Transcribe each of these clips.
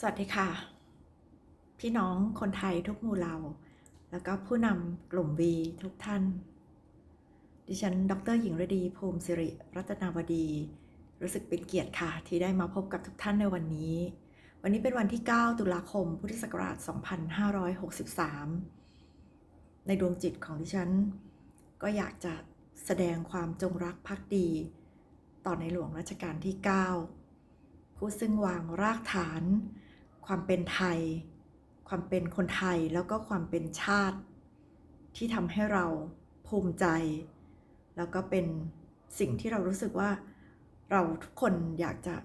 สวัสดีค่ะ พี่น้องคนไทยทุกหมู่เหล่า แล้วก็ผู้นำกลุ่มวีทุกท่าน ดิฉัน ดรหญิงฤดี ภูมิสิริรัตนาวดี รู้สึกเป็นเกียรติค่ะ ที่ได้มาพบกับทุกท่านในวันนี้ วันนี้เป็นวันที่ 9 ตุลาคม พุทธศักราช 2563 ในดวงจิตของดิฉัน ก็อยากจะแสดงความจงรักภักดี ต่อในหลวงรัชกาลที่ 9 ผู้ซึ่งวางรากฐาน ความเป็นไทย ความเป็นคนไทยแล้วก็ความเป็นชาติ ที่ทำให้เราภูมิใจ แล้วก็เป็นสิ่งที่เรารู้สึกว่าเราทุกคนอยากจะ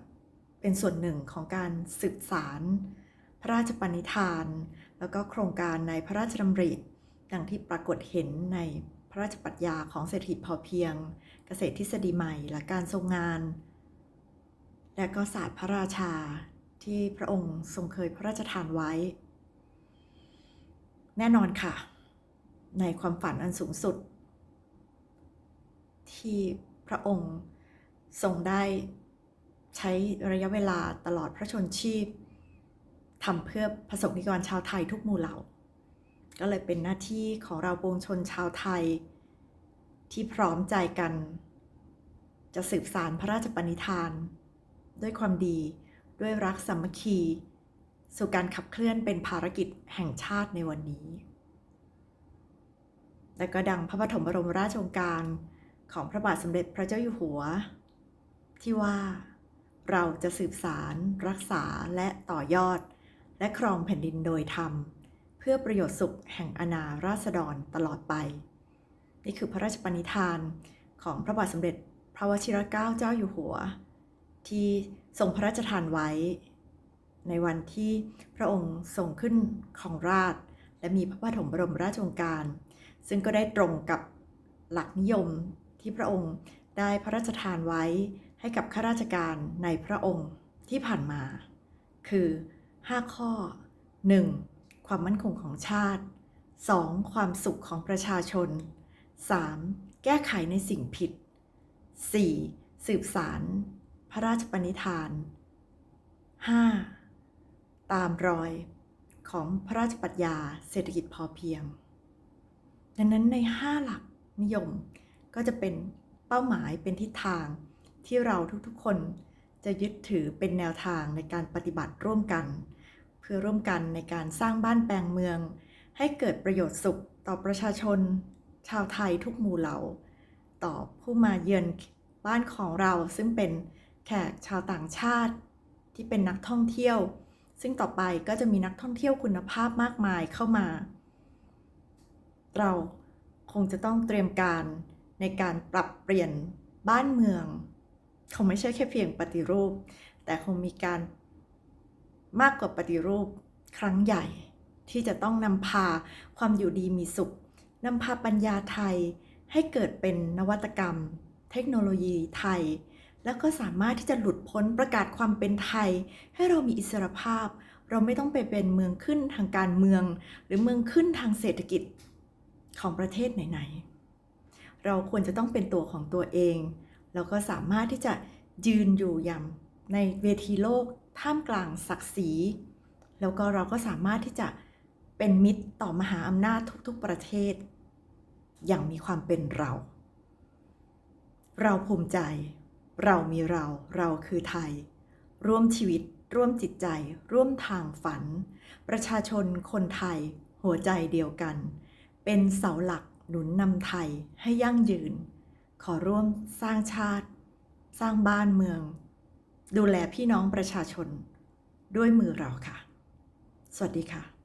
เป็นส่วนหนึ่งของการสืบสารพระราชปณิธาน แล้วก็โครงการในพระราชดำริดังที่ปรากฏเห็นในพระราชปรัชญาของเศรษฐกิจพอเพียง เกษตรทฤษฎีใหม่ และการทรงงาน และก็ศาสตร์พระราชา ที่พระองค์ทรงเคยพระราชทานไว้ แน่นอนค่ะ ในความฝันอันสูงสุด ที่พระองค์ทรงได้ใช้ระยะเวลาตลอดพระชนชีพทำเพื่อประสบนิกรชาวไทยทุกหมู่เหล่า ก็เลยเป็นหน้าที่ของเราปวงชนชาวไทย ที่พร้อมใจกัน จะสืบสารพระราชปณิธาน ด้วยความดี ด้วยรักสามัคคี สู่การขับเคลื่อนเป็นภารกิจแห่งชาติในวันนี้ และก็ดังพระปฐมบรมราชโองการของพระบาทสมเด็จพระเจ้าอยู่หัว ที่ว่าเราจะสืบสาร รักษาและต่อยอด และครองแผ่นดินโดยธรรม เพื่อประโยชน์สุขแห่งอาณาราษฎรตลอดไป นี่คือพระราชปณิธานของพระบาทสมเด็จ พระวชิรเกล้าเจ้าอยู่หัว ที่ทรงพระราชทานไว้ ในวันที่พระองค์ทรงขึ้นของราช และมีพระปฐมบรมราชโองการ ซึ่งก็ได้ตรงกับหลักนิยมที่พระองค์ได้พระราชทานไว้ให้กับข้าราชการในพระองค์ที่ผ่านมา คือ 5 ข้อ 1. ความมั่นคงของชาติ 2. ความสุขของประชาชน 3. แก้ไขในสิ่งผิด 4. สืบสาร พระราชปณิธาน 5. ตามรอยของพระราชปรัชญาเศรษฐกิจพอเพียง ดังนั้นใน 5 หลักนิยมก็จะเป็นเป้าหมายเป็นทิศทางที่เราทุกๆคนจะยึดถือเป็นแนวทางในการปฏิบัติร่วมกัน เพื่อร่วมกันในการสร้างบ้านแปลงเมือง ให้เกิดประโยชน์สุขต่อประชาชน ชาวไทยทุกหมู่เหล่า ต่อผู้มาเยือนบ้านของเราซึ่งเป็น แขกชาวต่างชาติที่เป็นนักท่องเที่ยว ซึ่งต่อไปก็จะมีนักท่องเที่ยวคุณภาพมากมายเข้ามา เราคงจะต้องเตรียมการในการปรับเปลี่ยนบ้านเมือง คงไม่ใช่แค่เพียงปฏิรูป แต่คงมีการมากกว่าปฏิรูปครั้งใหญ่ ที่จะต้องนำพาความอยู่ดีมีสุขนำพาปัญญาไทยให้เกิดเป็นนวัตกรรม เทคโนโลยีไทย แล้วก็สามารถที่จะหลุดพ้นประกาศความเป็นไทย ให้เรามีอิสรภาพ เราไม่ต้องไปเป็นเมืองขึ้นทางการเมือง หรือเมืองขึ้นทางเศรษฐกิจของประเทศไหนๆ เราควรจะต้องเป็นตัวของตัวเอง แล้วก็สามารถที่จะยืนอยู่อย่างในเวทีโลกท่ามกลางศักดิ์ศรี แล้วก็เราก็สามารถที่จะเป็นมิตรต่อมหาอำนาจทุกๆประเทศ อย่างมีความเป็นเรา เราภูมิใจ เรามีเรา เราคือไทย ร่วมชีวิต ร่วมจิตใจ ร่วมทางฝัน ประชาชนคนไทย หัวใจเดียวกัน เป็นเสาหลักหนุนนำไทยให้ยั่งยืน ขอร่วมสร้างชาติ สร้างบ้านเมือง ดูแลพี่น้องประชาชน ด้วยมือเราค่ะ สวัสดีค่ะ